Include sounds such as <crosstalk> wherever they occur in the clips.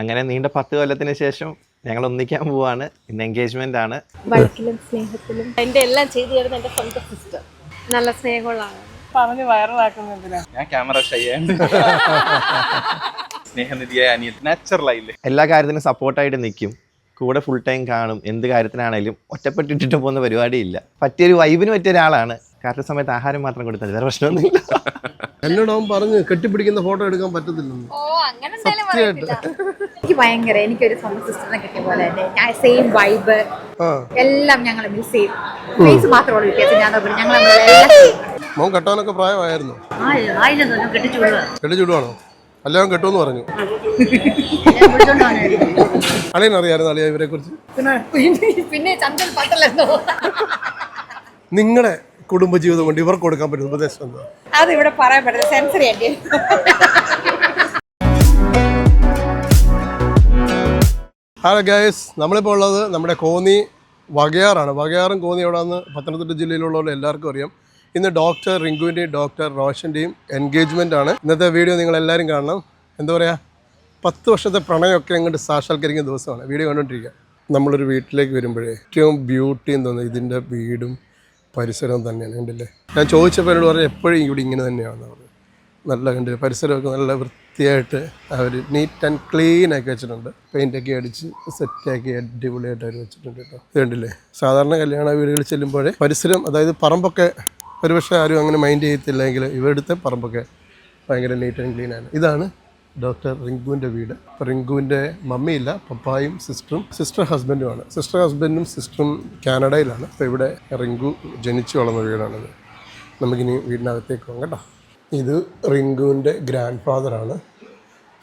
അങ്ങനെ നീണ്ട പത്ത് കൊല്ലത്തിന് ശേഷം ഞങ്ങൾ ഒന്നിക്കാൻ പോവാണ്. ഇന്ന് എൻഗേജ്മെന്റ് ആണ്. വഴക്കിലും സ്നേഹത്തിലും. എന്റെ എല്ലാം ചെയ്തു തരുന്ന എന്റെ സ്വന്തം സിസ്റ്റർ നല്ല സ്നേഹമുള്ള ആളാണ് പറഞ്ഞ് വൈറലാക്കുന്നതിനാ ഞാൻ ക്യാമറ ഷയ്യാണ്ട് സ്നേഹനിധിയായ അനിയൻ നാച്ചുറൽ ആയില്ലേ? എല്ലാ കാര്യത്തിനും സപ്പോർട്ടായിട്ട് നിൽക്കും കൂടെ ഫുൾ ടൈം കാണും. എന്ത് കാര്യത്തിനാണേലും ഒറ്റപ്പെട്ടിട്ടിട്ട് പോകുന്ന പരിപാടിയില്ല. പറ്റിയൊരു വൈബിന് പറ്റിയ ഒരാളാണ്. കറക്റ്റ് സമയത്ത് ആഹാരം മാത്രം കൊടുത്താൽ. വേറെ പ്രശ്നമൊന്നുമില്ല. എന്നോട് അവൻ പറഞ്ഞു കെട്ടിപ്പിടിക്കുന്ന ഫോട്ടോ എടുക്കാൻ പറ്റത്തില്ല ഓ അങ്ങനെ എനിക്ക് ഭയങ്കര എനിക്കൊരു സ്വന്തം സിസ്റ്ററിനെ കിട്ടിയ പോലെ തന്നെ. ഞാൻ സെയിം വൈബ് ആ. എല്ലാം ഞങ്ങൾ മിസ് ചെയ്യും ഫേസ് മാത്രമുള്ള വ്യത്യാസം. ഞാൻ നോക്കണം ഞങ്ങൾ എല്ലാം same. മോൻ കെട്ടാനൊക്കെ പ്രായമായിരുന്നു കെട്ടിച്ചുവിടുവാണോ അല്ല അവൻ കെട്ടുമെന്ന് പറഞ്ഞു. അളിയനറിയായിരുന്നു അളിയ ഇവരെ കുറിച്ച് പിന്നെ- പിന്നെ ചന്ദ്രൻ നിങ്ങളുടെ കുടുംബജീവിതം കൊണ്ട് ഇവർക്ക് കൊടുക്കാൻ പറ്റുന്ന ഉപദേശം എന്താ? അത് ഇവിടെ പറയാൻ പറ്റില്ല. സെൻസറി അല്ലേ ഹലോ ഗൈസ് നമ്മളിപ്പോൾ ഉള്ളത് നമ്മുടെ കോന്നി വകയാറാണ് വകയാറും കോന്നി എവിടെയെന്ന് പത്തനംതിട്ട ജില്ലയിലുള്ളവർ എല്ലാവർക്കും അറിയാം. ഇന്ന് ഡോക്ടർ റിങ്കുവിന്റെയും ഡോക്ടർ റോഷന്റെയും എൻഗേജ്മെന്റ് ആണ്. ഇന്നത്തെ വീഡിയോ നിങ്ങൾ എല്ലാവരും കാണണം. എന്താ പറയുക പത്ത് വർഷത്തെ പ്രണയമൊക്കെ അങ്ങോട്ട് സാക്ഷാത്കരിക്കുന്ന ദിവസമാണ്. വീഡിയോ കണ്ടുകൊണ്ടിരിക്കുക നമ്മളൊരു വീട്ടിലേക്ക് വരുമ്പോഴേ ഏറ്റവും ബ്യൂട്ടി എന്ന് തോന്നുന്നത് ഇതിന്റെ വീടും പരിസരവും തന്നെയാണ് കണ്ടില്ലേ? ഞാൻ ചോദിച്ചപ്പോൾ എന്നോട് പറഞ്ഞു എപ്പോഴും ഇവിടെ ഇങ്ങനെ തന്നെയാണ് പറഞ്ഞു നല്ല കണ്ടില്ല? പരിസരമൊക്കെ നല്ല വൃത്തിയായിട്ട് അവർ നീറ്റ് ആൻഡ് ക്ലീൻ ആക്കി വെച്ചിട്ടുണ്ട്. പെയിന്റൊക്കെ അടിച്ച് സെറ്റാക്കി അടിപൊളിയായിട്ട് അവർ വെച്ചിട്ടുണ്ട് കേട്ടോ. ഇത് കണ്ടില്ലേ? സാധാരണ കല്യാണ വീടുകളിൽ ചെല്ലുമ്പോഴേ പരിസരം അതായത് പറമ്പൊക്കെ ഒരുപക്ഷെ ആരും അങ്ങനെ മൈൻഡ് ചെയ്യത്തില്ലെങ്കിൽ ഇവിടുത്തെ പറമ്പൊക്കെ ഭയങ്കര നീറ്റ് ആൻഡ് ക്ലീൻ ആണ്. ഇതാണ് ഡോക്ടർ റിങ്കുവിന്റെ വീട്. റിങ്കുവിന്റെ മമ്മിയില്ല പപ്പായും സിസ്റ്ററും സിസ്റ്റർ ഹസ്ബൻഡുമാണ്. സിസ്റ്റർ ഹസ്ബൻഡും സിസ്റ്ററും കാനഡയിലാണ്. അപ്പോൾ ഇവിടെ റിങ്കു ജനിച്ചു വളർന്ന വീടാണിത്. നമുക്കിനി വീടിനകത്തേക്ക് പോകാം കേട്ടോ. ഇത് റിങ്കുവിന്റെ grand ഫാദറാണ്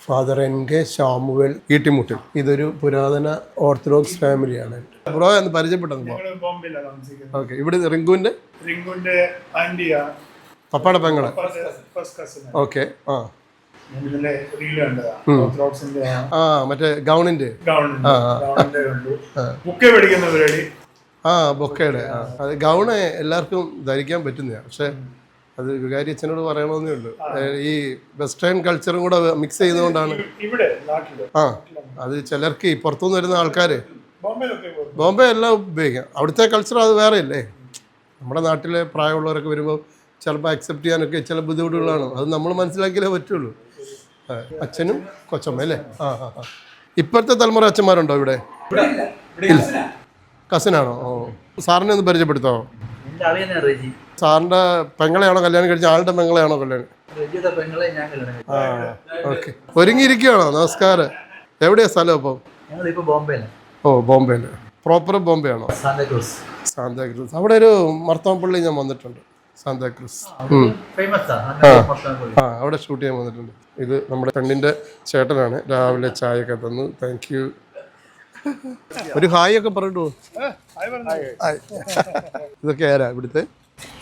father N K Samuel Eettimuttil. ഇതൊരു പുരാതന ഓർത്തഡോക്സ് ഫാമിലിയാണ്. ബ്രോ എന്ന് പരിചയപ്പെട്ടത് ഓക്കെ ഇവിടെ റിങ്കുവിന്റെ? റിങ്കുന്റെ ആന്റിയ പപ്പയുടെ പെങ്ങൾ. ഓക്കെ ആ. ആ. മറ്റേ ഗൗണിന്റെ. ആ ബൊക്കയുടെ അത് ഗൗണ് എല്ലാവർക്കും ധരിക്കാൻ പറ്റുന്നതാണ് പക്ഷെ അത് വികാരി അച്ഛനോട് പറയണമെന്നേ ഉള്ളൂ. ഈ വെസ്റ്റേൺ കൾച്ചറും കൂടെ മിക്സ് ചെയ്തുകൊണ്ടാണ്. ആ അത് ചിലർക്ക് ഈ പുറത്തുനിന്ന് വരുന്ന പോകും. ബോംബെ എല്ലാം ഉപയോഗിക്കാം. അവിടുത്തെ കൾച്ചർ അത് വേറെ ഇല്ലേ? നമ്മുടെ നാട്ടിലെ പ്രായമുള്ളവരൊക്കെ വരുമ്പോൾ ചിലപ്പോൾ അക്സെപ്റ്റ് ചെയ്യാനൊക്കെ ചില ബുദ്ധിമുട്ടുകളാണ്. അത് നമ്മൾ മനസ്സിലാക്കിയാലേ പറ്റുള്ളൂ. അച്ഛനും കൊച്ചമ്മ അല്ലേ? ആ ആ ആ. ഇപ്പോഴത്തെ തലമുറ അച്ഛന്മാരുണ്ടോ ഇവിടെ? ഇല്ല. കസിനാണോ? ഓ. സാറിനെ ഒന്ന് പരിചയപ്പെടുത്തോ? സാറിന്റെ പെങ്ങളെയാണോ കല്യാണം കഴിച്ച ആളുടെ പെങ്ങളെയാണോ കല്യാണം? ആ ഓക്കെ. ഒരുങ്ങിയിരിക്കുകയാണോ? നമസ്കാരം. എവിടെയാ സ്ഥലം ബോംബെയിലാണ് ഓ ബോംബെയിൽ പ്രോപ്പർ ബോംബെ ആണോ സാന്താക്രൂസ്. അവിടെ ഒരു മർത്താമ്പള്ളി ഞാൻ വന്നിട്ടുണ്ട്. സാന്താക്രൂസ് ആ അവിടെ ഷൂട്ട് ചെയ്യാൻ വന്നിട്ടുണ്ട്. ഇത് നമ്മുടെ ഫ്രണ്ടിന്റെ ചേട്ടനാണ്. രാവിലെ ചായ ഒക്കെ തന്നു. താങ്ക് യു ഒരു ഹായ് ഒക്കെ പറഞ്ഞു. ഇതൊക്കെ ആരാ ഇവിടുത്തെ?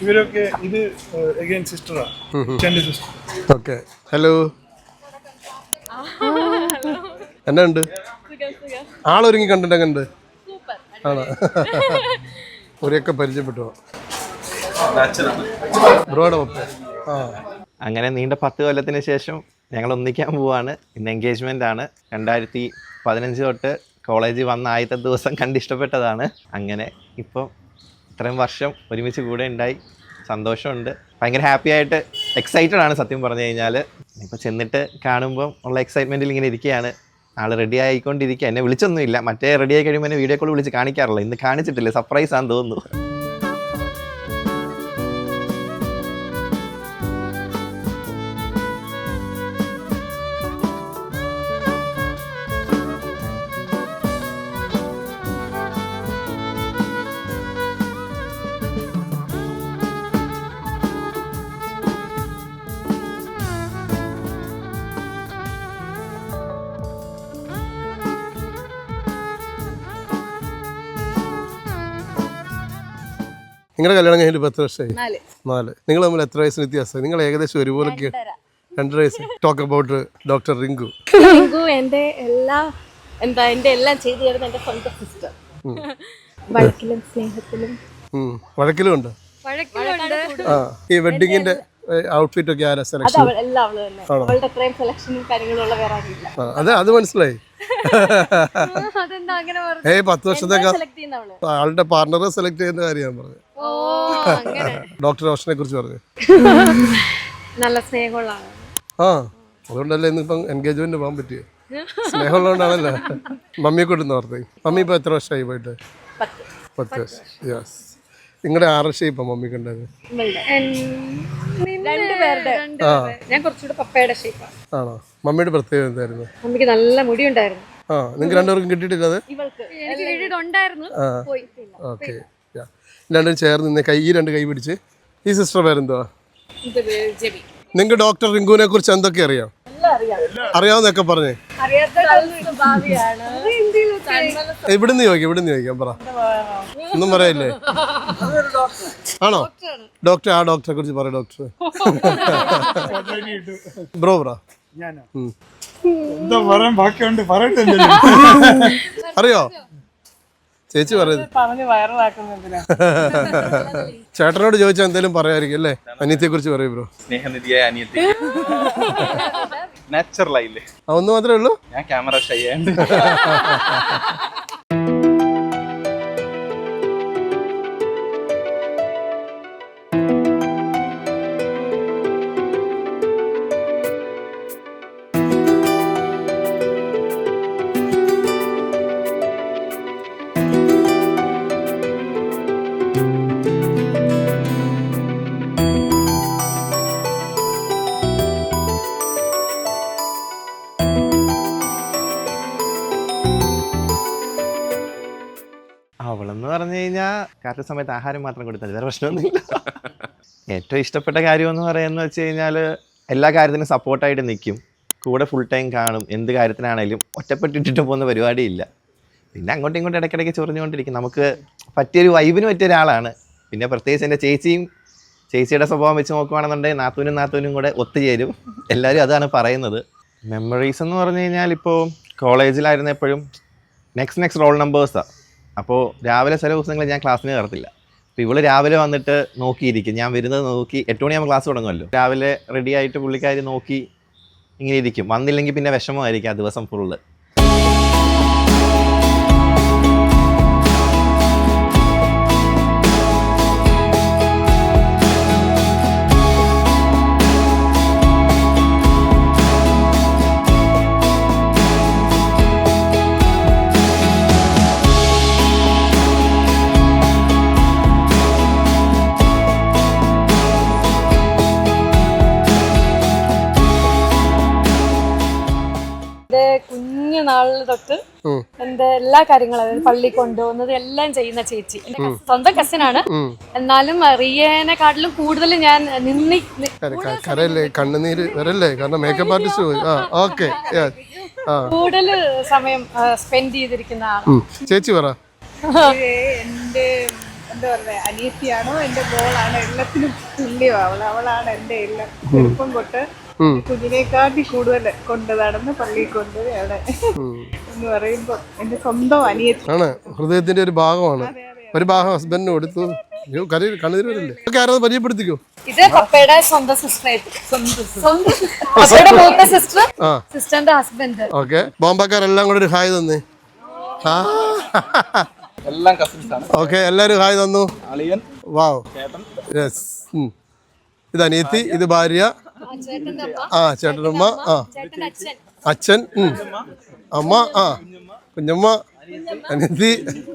ഇവരൊക്കെ ഇത് അഗൈൻ സിസ്റ്റർ ഓക്കെ ഹലോ എന്നാ ഉണ്ട്? ആളൊരുങ്ങി കണ്ടിട്ട് കണ്ട് ആണോ? <laughs> ഒരൊക്കെ പരിചയപ്പെട്ടു. ബ്രോയുടെ ഒപ്പ ആ. അങ്ങനെ നീണ്ട പത്ത് കൊല്ലത്തിന് ശേഷം ഞങ്ങൾ ഒന്നിക്കാൻ പോവാണ്. ഇന്ന് എൻഗേജ്മെന്റ് ആണ്. രണ്ടായിരത്തി പതിനഞ്ച് തൊട്ട് കോളേജിൽ വന്ന ആദ്യത്തെ ദിവസം കണ്ടിഷ്ടപ്പെട്ടതാണ് അങ്ങനെ ഇപ്പം ഇത്രയും വർഷം ഒരുമിച്ച് കൂടെ ഉണ്ടായി. സന്തോഷമുണ്ട്. ഭയങ്കര ഹാപ്പി ആയിട്ട് എക്സൈറ്റഡ് ആണ് സത്യം പറഞ്ഞു കഴിഞ്ഞാൽ ഇപ്പോൾ ചെന്നിട്ട് കാണുമ്പോൾ ഉള്ള എക്സൈറ്റ്മെന്റിൽ ഇങ്ങനെ ഇരിക്കുകയാണ് ആൾ റെഡി ആയിക്കൊണ്ടിരിക്കുക എന്നെ വിളിച്ചൊന്നുമില്ല. മറ്റേ റെഡി ആയി കഴിയുമ്പോൾ എന്നെ വീഡിയോ കോൾ വിളിച്ച് കാണിക്കാറില്ല. ഇന്ന് കാണിച്ചിട്ടില്ല. സർപ്രൈസ് ആണെന്ന് തോന്നുന്നു. നിങ്ങളുടെ കല്യാണം കഴിഞ്ഞിട്ട് പത്ത് വർഷമായി? നാല്. നിങ്ങൾ തമ്മിൽ എത്ര വയസ്സിന് വ്യത്യാസം? നിങ്ങൾ ഏകദേശം ഒരുപോലൊക്കെ രണ്ടര. വയസ്സ്. Talk about doctor Rinku Rinku എന്റെ എല്ലാ എന്താ എന്റെ എല്ലാം ചെയ്തു തരുന്ന എന്റെ സ്വന്തം സിസ്റ്റർ വഴക്കിലും സ്നേഹത്തിലും. വഴക്കിലും ഉണ്ട്? ഈ വെഡിങ്ങിന്റെ ഔട്ട്ഫിറ്റ് ഒക്കെ ആരാ സെലക്ഷൻ അത് അത് മനസ്സിലായി. ഏ പറഞ്ഞു പത്ത് വർഷത്തെ ആളുടെ പാർട്ണറെ സെലക്ട് ചെയ്യുന്ന കാര്യം ഞാൻ പറഞ്ഞത് ഓ അങ്ങനെ. ഡോക്ടർ റോഷനെ കുറിച്ച് പറഞ്ഞു. നല്ല സ്നേഹമുള്ള ആ അതുകൊണ്ടല്ലേ ഇന്നിപ്പം എൻഗേജ്മെന്റ് പോകാൻ പറ്റിയത് സ്നേഹമുള്ളതുകൊണ്ടാണല്ലോ. <laughs> മമ്മിയെ കൊണ്ടുവന്ന് ഓർത്തേ മമ്മി ഇപ്പൊ എത്ര വർഷമായി പോയിട്ട്? പത്ത്. പത്ത് വർഷം. യെസ് നിങ്ങളുടെ ആറ് ഷേപ്പാ മമ്മിക്ക് ഉണ്ടായത് രണ്ടുപേരുടെ ഞാൻ കുറച്ചുകൂടെ പപ്പയുടെ ഷേപ്പാണ് ആണോ? മമ്മിയുടെ പ്രത്യേകത എന്തായിരുന്നു? മമ്മിക്ക് നല്ല മുടി ഉണ്ടായിരുന്നു ആ നിങ്ങൾക്ക് രണ്ടുപേർക്കും കിട്ടിയിട്ടില്ല അത്? പോയി ഓക്കെ രണ്ടും ചേർന്ന് നിന്ന് കൈ ഈ രണ്ട് കൈ പിടിച്ച്. ഈ സിസ്റ്റർ പേരെന്തുവാ? നിങ്ങൾക്ക് ഡോക്ടർ റിങ്കുവിനെ കുറിച്ച് എന്തൊക്കെ അറിയാം? അറിയാവുന്നൊക്കെ പറഞ്ഞേ. ഇവിടുന്ന് ചോദിക്കാം ഇവിടുന്ന് ചോദിക്കാം പറ. ഒന്നും പറയല്ലേ? ആണോ? ഡോക്ടർ ആ ഡോക്ടറെ കുറിച്ച് പറ ഡോക്ടർ ബ്രോ ബ്രാ ഞാനോ? എന്താ പറയാൻ ബാക്കിയുണ്ട് പറയട്ടെ അറിയോ? ചേച്ചി പറയുന്നത്. ചേട്ടനോട് ചോദിച്ചാൽ എന്തെങ്കിലും പറയായിരിക്കും അല്ലേ? അനിയത്തെ കുറിച്ച് പറയൂ ബ്രോ. സ്നേഹനിധിയായ അനിയത്തി. <laughs> നാച്ചുറൽ ആയില്ലേ? ഒന്ന് മാത്രമേ ഉള്ളൂ? ഞാൻ ക്യാമറ ഷൈ ആയതുകൊണ്ട് <laughs> പറഞ്ഞു കഴിഞ്ഞാൽ കറക്റ്റ് സമയത്ത് ആഹാരം മാത്രം കൊടുത്താൽ വേറെ പ്രശ്നമൊന്നുമില്ല. ഏറ്റവും ഇഷ്ടപ്പെട്ട കാര്യം എന്ന് പറയുന്നത് വെച്ച് കഴിഞ്ഞാൽ എല്ലാ കാര്യത്തിനും സപ്പോർട്ടായിട്ട് നിൽക്കും കൂടെ ഫുൾ ടൈം കാണും. എന്ത് കാര്യത്തിനാണേലും ഒറ്റപ്പെട്ടിട്ടിട്ട് പോകുന്ന പരിപാടിയില്ല. പിന്നെ അങ്ങോട്ടും ഇങ്ങോട്ടും ഇടയ്ക്കിടയ്ക്ക് ചൊറിഞ്ഞുകൊണ്ടിരിക്കും. നമുക്ക് പറ്റിയൊരു വൈബിന് പറ്റിയ ഒരാളാണ്. പിന്നെ പ്രത്യേകിച്ച് എന്റെ ചേച്ചിയും ചേച്ചിയുടെ സ്വഭാവം വെച്ച് നോക്കുവാണെന്നുണ്ടെങ്കിൽ നാത്തൂനും നാത്തൂനും കൂടെ ഒത്തുചേരും. എല്ലാവരും അതാണ് പറയുന്നത്. മെമ്മറീസ് എന്ന് പറഞ്ഞു കഴിഞ്ഞാൽ ഇപ്പോൾ കോളേജിലായിരുന്നപ്പോഴും നെക്സ്റ്റ് നെക്സ്റ്റ് റോൾ നമ്പേഴ്സാണ് അപ്പോൾ രാവിലെ ചില ദിവസങ്ങളിൽ ഞാൻ ക്ലാസ്സിന് കയറത്തില്ല. അപ്പോൾ ഇവൾ രാവിലെ വന്നിട്ട് നോക്കിയിരിക്കും. ഞാൻ വരുന്നത് നോക്കി എട്ട് മണിയാകുമ്പോൾ ക്ലാസ് തുടങ്ങുമല്ലോ. രാവിലെ റെഡി ആയിട്ട് പുള്ളിക്കാരി നോക്കി ഇങ്ങനെ ഇരിക്കും. വന്നില്ലെങ്കിൽ പിന്നെ വിഷമമായിരിക്കും ആ ദിവസം ഫുള്ള് കുഞ്ഞു നാളിൽ തൊട്ട് എന്റെ എല്ലാ കാര്യങ്ങളും അതായത് പള്ളി കൊണ്ടുപോകുന്നത് എല്ലാം ചെയ്യുന്ന ചേച്ചി. എന്റെ സ്വന്തം കസിനാണ്. എന്നാലും റിയേനെക്കാട്ടിലും കൂടുതൽ ഞാൻ നിന്നി കരല്ലേ കര- കണ്ണുനീര് വരല്ലേ? കാരണം മേക്കപ്പ് ആർട്ടിസ്റ്റ് പോയി. ആ ഓക്കെ കൂടുതൽ സമയം സ്പെൻഡ് ചെയ്തിരിക്കുന്ന ആളാണ്. ചേച്ചി പറ. എന്റെ എന്താ പറയുക അനിയത്തിയാണോ എന്റെ മോളാണോ. എല്ലാത്തിനും തുല്യമാണ് അവളാണ് എന്റെ എല്ലാം. ചെറുപ്പം തൊട്ട് ഉം. കുഞ്ഞിനെക്കാട്ടി കൂടുതൽ കൊണ്ടതാണെന്ന് പള്ളിയിൽ കൊണ്ടുപോയി അവിടെ എന്ന് പറയുമ്പോൾ എന്റെ സ്വന്തം അനിയത്തി ആണ്. ഹൃദയത്തിന്റെ ഒരു ഭാഗമാണ്. ഒരു ഭാഗം ഹസ്ബൻഡിന് കൊടുത്തു. പരിചയപ്പെടുത്തിക്കോ? ഇത് പപ്പയുടെ സ്വന്തം സിസ്റ്റർ സ്വന്തം പപ്പയുടെ മൂത്ത സിസ്റ്റർ സിസ്റ്ററിന്റെ ഹസ്ബൻഡ് ഓക്കെ. ബോംബക്കാരെല്ലാം കൂടെ ഒരു ഹായ് തന്നേ. ആ. എല്ലാം കസിൻസ് ആണ്. ഓക്കെ എല്ലാരും ഹായ് തന്നു. അളിയൻ വാവ്. യെസ് ഇത് അനിയത്തി ഇത് ഭാര്യ. ആ ചേട്ടനമ്മ ആ. അച്ഛൻ. അമ്മ ആ. കുഞ്ഞമ്മ അനിയത്തി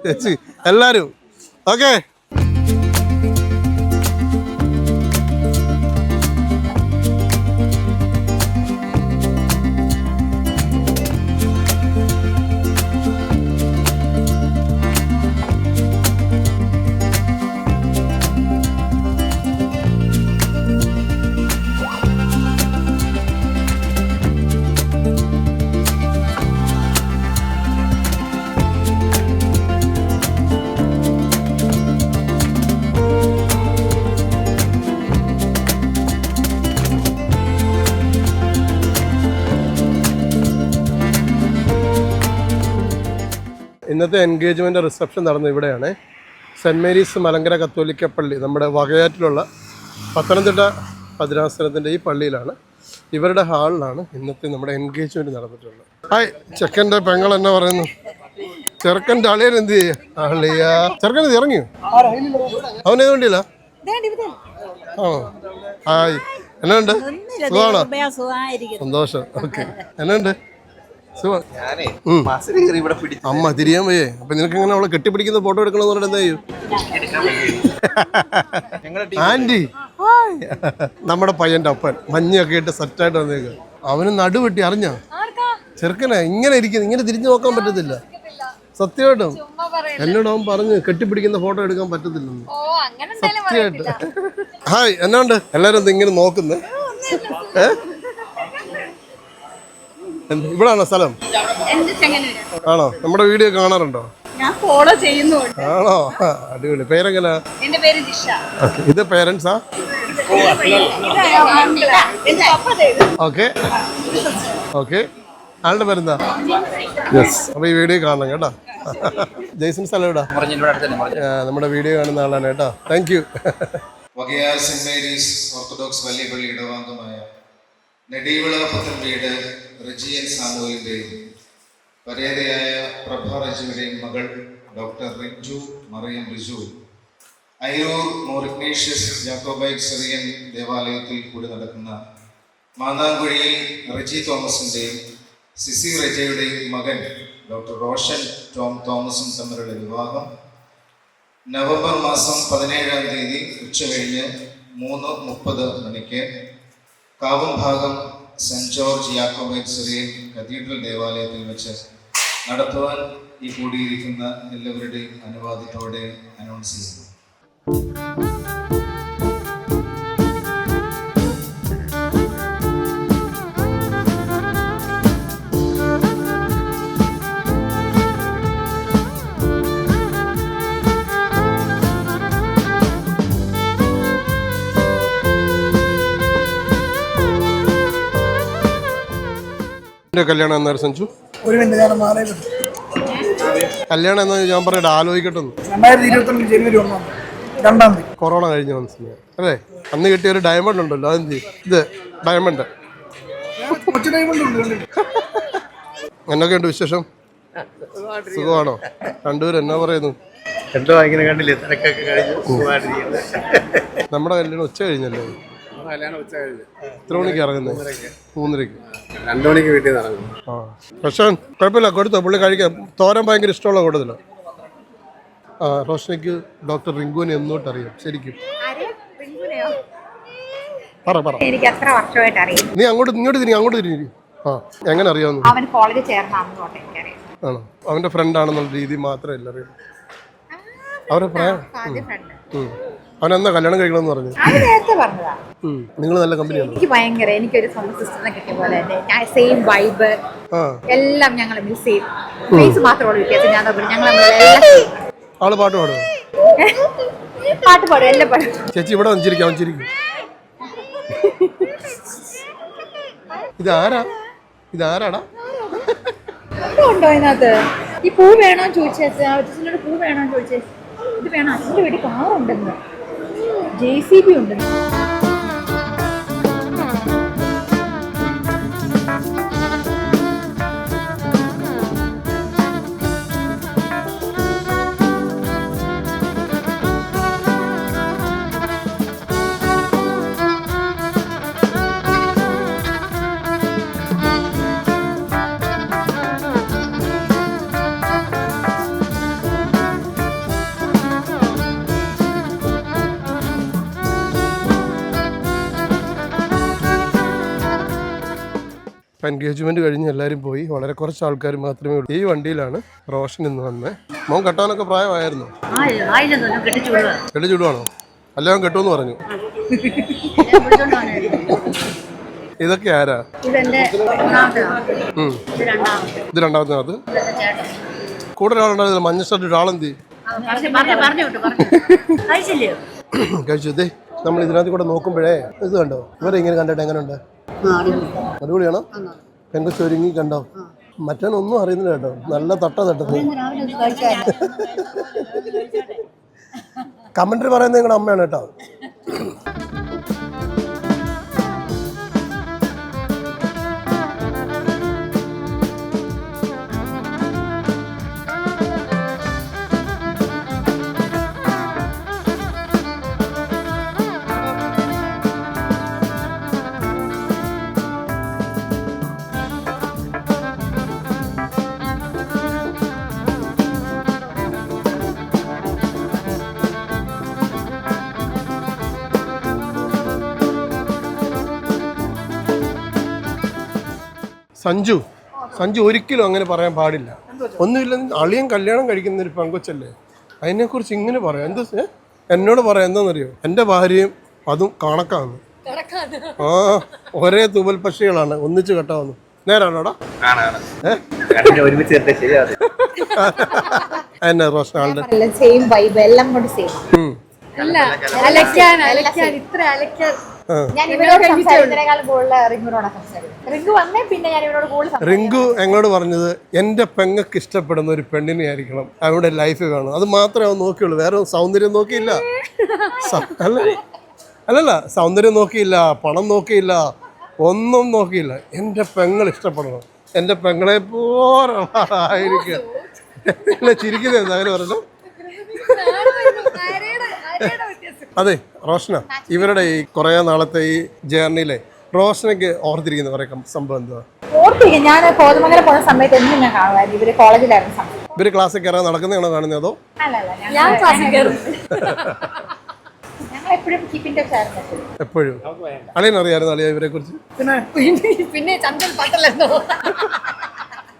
ചേച്ചി എല്ലാവരും. ഓക്കെ. ഇന്നത്തെ എൻഗേജ്മെന്റ് റിസപ്ഷൻ നടന്നത് ഇവിടെയാണ്. സെന്റ് മേരീസ് മലങ്കര കത്തോലിക്ക പള്ളി നമ്മുടെ വകയാറ്റിലുള്ള പത്തനംതിട്ട ഭദ്രാസനത്തിന്റെ ഈ പള്ളിയിലാണ്. ഇവരുടെ ഹാളിലാണ് ഇന്നത്തെ നമ്മുടെ എൻഗേജ്മെന്റ് നടന്നിട്ടുള്ളത്. ഹായ് ചെക്കന്റെ പെങ്ങൾ എന്നാ പറയുന്നു? ചെറുക്കന്റെ അളിയൻ എന്ത് ചെയ്യാ? അളിയ ചെറുക്കൻ ഇത് ഇറങ്ങിയോ? അവൻ ഏത് വണ്ടിയില്ല ആ ഹായ്. എന്നുണ്ട് സുഖമാണോ? സന്തോഷം. ഓക്കെ. എന്നാണ്ട് അമ്മ തിരിയാൻ വയ്യേ. അപ്പൊ നിനക്ക് എങ്ങനെ അവളെ കെട്ടിപ്പിടിക്കുന്ന ഫോട്ടോ എടുക്കണമെന്ന് പറഞ്ഞാൽ എന്താ ചെയ്യും? ആന്റി നമ്മുടെ പയ്യന്റെ അപ്പൻ മഞ്ഞൊക്കെ ഇട്ട് സെറ്റായിട്ട് വന്നേക്ക്. അവന് നടുവെട്ടി അറിഞ്ഞ? ചെറുക്കനെ ഇങ്ങനെ ഇരിക്കുന്നു ഇങ്ങനെ തിരിഞ്ഞു നോക്കാൻ പറ്റത്തില്ല. സത്യമായിട്ടും. എന്നോട് അവൻ പറഞ്ഞു കെട്ടിപ്പിടിക്കുന്ന ഫോട്ടോ എടുക്കാൻ പറ്റത്തില്ലെന്ന്. സത്യമായിട്ട്. ഹായ് എന്നാണ്ട് എല്ലാരും എന്താ ഇങ്ങനെ നോക്കുന്നേ? ഏ? എന്ത്? ഇവിടാണോ സ്ഥലം? ആണോ? നമ്മുടെ വീഡിയോ കാണാറുണ്ടോ? ഞാൻ ഫോളോ ചെയ്യുന്നുണ്ട്. ആണോ? അടിപൊളി. പേരെങ്ങനാ? എന്റെ പേര് ജിഷ. ഓക്കെ. ഇത് പേരൻസാ? ഓക്കെ. ഓക്കെ. ആളുടെ പേരെന്താ? യെസ്. അപ്പോൾ ഈ വീഡിയോ കാണണം കേട്ടോ. ജയ്സൺ സ്ഥലം എവിടാ? ഇവിടെ അടുത്ത് തന്നെ നമ്മുടെ വീഡിയോ കാണുന്ന ആളാണ് കേട്ടോ. Thank you Vakayar saint Mary's Orthodox വലിയ പള്ളി ഇടവാംഗമായ നെടിവിള പുത്തൻ വീട് റിജിയൻ സാമുവലിന്റെയും പരേതയായ പ്രഭ റജുവിന്റെയും മകൾ doctor Rinju Mariyam Riju Airoor Mor Ignatius Jacobite Syrian ദേവാലയത്തിൽ കൂടി നടക്കുന്ന മാന്നാങ്കുഴിയിൽ റജി തോമസിന്റെയും സിസി റജയുടെയും മകൻ ഡോക്ടർ റോഷൻ ടോം തോമസും തമ്മിലുള്ള വിവാഹം നവംബർ മാസം പതിനേഴാം തീയതി ഉച്ചകഴിഞ്ഞ് മൂന്ന് മുപ്പത് മണിക്ക് Kavumbhagam saint George Jacobite Syrian cathedral ദേവാലയത്തിൽ വെച്ച് നടത്തുവാൻ ഈ കൂടിയിരിക്കുന്ന എല്ലാവരുടെയും അനുവാദത്തോടെ അനൗൺസ് ചെയ്യുന്നു. എന്റെ കല്യാണം എന്നായിരുന്നു സഞ്ജു ഒരു മിനിറ്റ് ഞാൻ മാറി കല്യാണം എന്നാ ഞാൻ പറഞ്ഞിട്ട് ആലോചിക്കട്ടെ ഒന്ന്. രണ്ടായിരത്തി ഇരുപത്തൊന്ന് ജനുവരി ഒന്നാം തീയതി. രണ്ടാം തീയതി. കൊറോണ കഴിഞ്ഞ മനസ്സിലായി അല്ലേ? അന്ന് കിട്ടിയ ഒരു ഡയമണ്ട് ഉണ്ടല്ലോ അതെന്ത് ചെയ്യും? ഇത് ഡയമണ്ട് കൊച്ചു ഡയമണ്ട് ഉണ്ട് എന്നൊക്കെയുണ്ട് വിശേഷം? സുഖമാണോ? രണ്ടുപേരും എന്നാ പറയുന്നു? എന്തോ ഇങ്ങനെ കണ്ടില്ലേ? തിരക്കൊക്കെ കഴിഞ്ഞു സുഖമായിട്ടിരിക്കുന്നത് നമ്മുടെ കല്യാണം ഉച്ച കഴിഞ്ഞല്ലേ? കല്യാണം ഉച്ച കഴിഞ്ഞ്. എത്ര മണിക്ക് ഇറങ്ങുന്നത് മൂന്നരക്ക് രണ്ടു മണിക്ക് വീട്ടിൽ നിന്ന് ഇറങ്ങും. പക്ഷേ കുഴപ്പമില്ല. കൊടുത്തോ. പുള്ളി കഴിക്കാം. തോരൻ ഭയങ്കര ഇഷ്ടമുള്ള കൂടുതലാണ് ആ റോഷനിക്ക് ഡോക്ടർ റിങ്കുവിനെ എന്നോട്ട് അറിയാം ശരിക്കും പറ പറ. എനിക്ക് എത്ര വർഷമായിട്ട് അറിയാം നീ അങ്ങോട്ട് ഇങ്ങോട്ട് തിരി അങ്ങോട്ട് തിരി ആ എങ്ങനെ അറിയാവുന്നു? അവൻ കോളേജിൽ ചേർന്ന അന്ന് തൊട്ട് എനിക്കറിയാം ആണോ? അവന്റെ ഫ്രണ്ട് ആണെന്നുള്ള രീതി മാത്രമല്ല അറിയാം. അവരെ ഉം. അവൻ എന്നാ കല്യാണം കഴിക്കണമെന്ന് പറഞ്ഞു. അത് നേരത്തെ പറഞ്ഞതാ. നിങ്ങൾ നല്ല കമ്പനിയാണ്? എനിക്ക് ഭയങ്കര എനിക്കൊരു സ്വന്തം സിസ്റ്ററിനെ കിട്ടിയ പോലെ തന്നെ സെയിം വൈബ് എല്ലാം ഞങ്ങൾ മിസ് ചെയ്യും ഫേസ് മാത്രമുള്ള വ്യത്യാസം. ഞാൻ ഞങ്ങൾ. <laughs> ആൾ പാട്ട് പാടും പാട്ട് പാടും എല്ലാം പാടും. ചേച്ചി ഇവിടെ വഞ്ചിരിക്കാം വഞ്ചിരിക്കും ഇതാരാ? ഇതാരാടാ? ഉണ്ടോ അതിനകത്ത്? ഈ പൂ വേണോ ചോദിച്ചേ അച്ഛനോട് പൂ വേണോ ചോദിച്ചേ. ഇത് വേണോ? അച്ഛന്റെ വീട്ടിൽ കാറുണ്ടെന്ന്. ജെ സി ബി ഉണ്ടെന്ന്. എൻഗേജ്മെന്റ് കഴിഞ്ഞ് എല്ലാവരും പോയി. വളരെ കുറച്ച് ആൾക്കാർ മാത്രമേ ഉള്ളൂ. ഈ വണ്ടിയിലാണ് റോഷൻ ഇന്ന് വന്നത് മോൻ കെട്ടാനൊക്കെ പ്രായമായിരുന്നു? കെട്ടിച്ചുടുവാണോ ചൂടുവാണോ അല്ല അവൻ കെട്ടുമെന്ന് പറഞ്ഞു. ഇതൊക്കെ ആരാ. ഇത് രണ്ടാമത്തെ. അത് കൂടെ ഒരാളുണ്ടായിരുന്നു മഞ്ഞ ഷർട്ട് ഒരാളെന്തി കഴിച്ചു. നമ്മൾ ഇതിനകത്ത് കൂടെ നോക്കുമ്പോഴേ ഇത് കണ്ടോ? ഇവരെ ഇങ്ങനെ കണ്ടിട്ട് എങ്ങനെയുണ്ട്? അടിപൊളിയാണോ. എന്റെ ചൊരുങ്ങി കണ്ടോ? മറ്റേനൊന്നും അറിയുന്നില്ല കേട്ടോ. നല്ല തട്ട തട്ടുന്നു കമന്ററി പറയുന്നത് നിങ്ങളുടെ അമ്മയാണ് കേട്ടോ. സഞ്ജു. സഞ്ജു ഒരിക്കലും അങ്ങനെ പറയാൻ പാടില്ല. ഒന്നുമില്ല അളിയൻ കല്യാണം കഴിക്കുന്ന ഒരു പെങ്കൊച്ചല്ലേ അതിനെക്കുറിച്ച് ഇങ്ങനെ പറയാം. എന്താ? എന്നോട് പറയാം എന്താണെന്നറിയോ എന്റെ ഭാര്യയും അതും കണക്കാണ്. ആ ഒരേ തൂവൽ പക്ഷികളാണ്. ഒന്നിച്ചു കെട്ടാവുന്നു. നേരാണോടാ? എന്നെ എല്ലാം സെയിം വൈബ് എല്ലാം കൊണ്ട് സെയിം അല്ല അലക്കാൻ അലക്കാൻ ഇത്ര അലക്കാൻ ഞാൻ ഇവരോട് സംസാരിക്കുന്നതിനേക്കാൾ കൂടുതൽ റിംഗിനോടാണ് സംസാരിക്കുന്നത് റിംഗ് വന്നേ പിന്നെ ഞാൻ ഇവരോട് കൂടുതൽ റിങ്കു ഞങ്ങളോട് പറഞ്ഞത് എന്റെ പെങ്ങക്ക് ഇഷ്ടപ്പെടുന്ന ഒരു പെണ്ണിനെ ആയിരിക്കണം. അവരുടെ ലൈഫ് കാണും. അത് മാത്രമേ അവൻ നോക്കിയുള്ളൂ. വേറെ സൗന്ദര്യം നോക്കിയില്ല. അല്ലല്ല സൗന്ദര്യം നോക്കിയില്ല പണം നോക്കിയില്ല ഒന്നും നോക്കിയില്ല. എന്റെ പെങ്ങൾ ഇഷ്ടപ്പെടണം. എന്റെ പെങ്ങളെ പോരായിരിക്കുക ഇല്ല ചിരിക്കുന്നത് അങ്ങനെ പറഞ്ഞു അതെ റോഷന. ഇവരുടെ ഈ കുറേ നാളത്തെ ഈ ജേർണിയിലെ റോഷനയ്ക്ക് ഓർത്തിരിക്കുന്ന കുറേ സംഭവം എന്തുവാ? ഓർത്തിരിക്കും. ഞാൻ കോതമംഗലം പോയ സമയത്ത് എന്നും ഞാൻ കാണുമായിരുന്നു. ഇവർ കോളേജിലായിരുന്നു സമയത്ത് ഇവർ ക്ലാസ്സിൽ കയറാൻ നടക്കുന്നതാണോ കാണുന്നത് അതോ? ഞാൻ ക്ലാസ്സിൽ കയറും. ഞങ്ങൾ എപ്പോഴും കീപ്പ് ഇൻ എപ്പോഴും. എപ്പോഴും. അളിയൻ അറിയായിരുന്നു അളിയ ഇവരെ കുറിച്ച്. പിന്നെ ചന്ദ്രൻ പാട്ടല്ലോ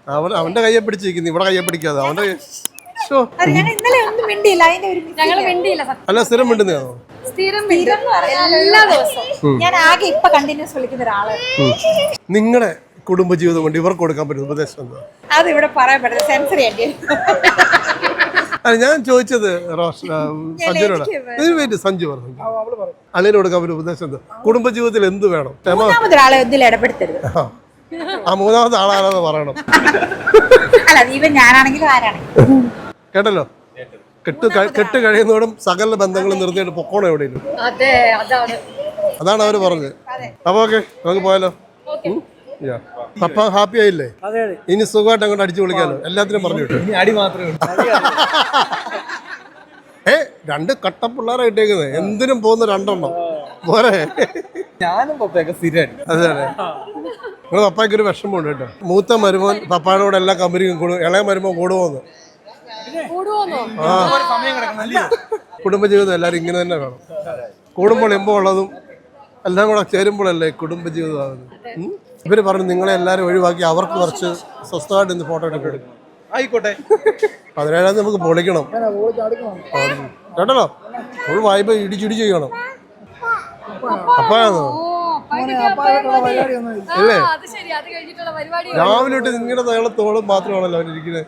അവൻ അവന്റെ കയ്യെ പിടിച്ചിരിക്കുന്നു. ഇവിടെ കയ്യെ പിടിക്കാതെ. അവന്റെ കയ്യെ- ഞാൻ ഇന്നലെ ഒന്നും മിണ്ടിയില്ല. അതിന്റെ ഒരു mistake ഞങ്ങൾ മിണ്ടിയില്ല സത്യം. അല്ല സ്ഥിരം മിണ്ടുന്നതാണോ? സ്ഥിരം എല്ലാ ദിവസവും. ഞാൻ ആകെ ഇപ്പൊ കണ്ടിന്യൂസ് വിളിക്കുന്ന ഒരാൾ. നിങ്ങളുടെ കുടുംബജീവിതം കൊണ്ട് ഇവർക്ക് കൊടുക്കാൻ പറ്റുന്ന ഉപദേശം എന്താ? അത് ഇവിടെ പറയാൻ പറ്റില്ല സെൻസറി അല്ല ഞാൻ ചോദിച്ചത് സഞ്ജുനോട് സഞ്ജു പറഞ്ഞു. അളിയന് കൊടുക്കാൻ പറ്റുന്ന ഉപദേശം എന്താ? കുടുംബജീവിതത്തിൽ എന്ത് വേണം? ഒരാളെ ഇടപെടുത്തരുത്. ആ. ആ മൂന്നാമത്തെ ആളാണെന്ന് പറയണം. അല്ല ഇവൻ ഞാനാണെങ്കിലും ആരാണെങ്കിലും. കേട്ടല്ലോ? കെട്ട് കെട്ട് കഴിയുന്നതോടും സകല ബന്ധങ്ങളും നിർത്തിയിട്ട് പൊക്കോണം എവിടെയും അതെ അതാണ്. അതാണ് അവർ പറഞ്ഞത്. അപ്പൊ ഓക്കെ നമുക്ക് പോയാലോ? അപ്പൊ. പപ്പ ഹാപ്പി ആയില്ലേ? ഇനി സുഖമായിട്ട് അങ്ങോട്ട് അടിച്ചു വിളിക്കാലോ എല്ലാത്തിനും പറഞ്ഞു അടി മാത്രമേ ഉള്ളൂ. ഏ രണ്ട് കട്ട പിള്ളേരെ ഇട്ടേക്കുന്നത് എന്തിനും പോകുന്ന രണ്ടെണ്ണം. പോരെ. ഞാനും പപ്പയൊക്കെ സ്ഥിരമായിട്ട്. അതെ അതെ. നിങ്ങൾ പപ്പായ്ക്ക് ഒരു വിഷമമുണ്ട് കേട്ടോ. മൂത്ത മരുമോൻ പപ്പായുടെ കൂടെ എല്ലാ കമ്പനിക്കും കൂടും. ഇളയ മരുമോൻ കൂടുമോന്ന് കുടുംബജീവിതം എല്ലാവരും ഇങ്ങനെ തന്നെ കാണും. കൂടുമ്പോൾ എമ്പോ ഉള്ളതും എല്ലാം കൂടെ ചേരുമ്പോഴല്ലേ കുടുംബജീവിതം ആകുന്നത് ഇവർ പറഞ്ഞു നിങ്ങളെ എല്ലാവരും ഒഴിവാക്കി അവർക്ക് കുറച്ച് സ്വസ്ഥമായിട്ട് ഇന്ന് ഫോട്ടോ എടുക്കും ആയിക്കോട്ടെ. പതിനേഴാം തീയതി നമുക്ക് പൊളിക്കണം. കേട്ടോ കേട്ടല്ലോ? ഫുൾ വായ്പ ഇടിച്ചിടിച്ച് ചെയ്യണം. അപ്പാണോ അല്ലേ ആ, അത് ശരി കഴിഞ്ഞിട്ടുള്ള പരിപാടി രാവിലെ തൊട്ട് നിങ്ങളുടെ തകളത്തോളം മാത്രമാണല്ലോ അവരിയ്ക്കുന്നത്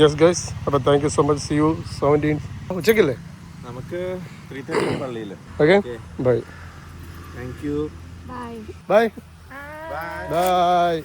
യെസ് ഗൈസ് അപ്പോൾ thank you so much see you seventeen ഉച്ചക്കല്ലേ? നമുക്ക് ത്രീ തേർട്ടി പള്ളിയിൽ okay bye thank you bye bye bye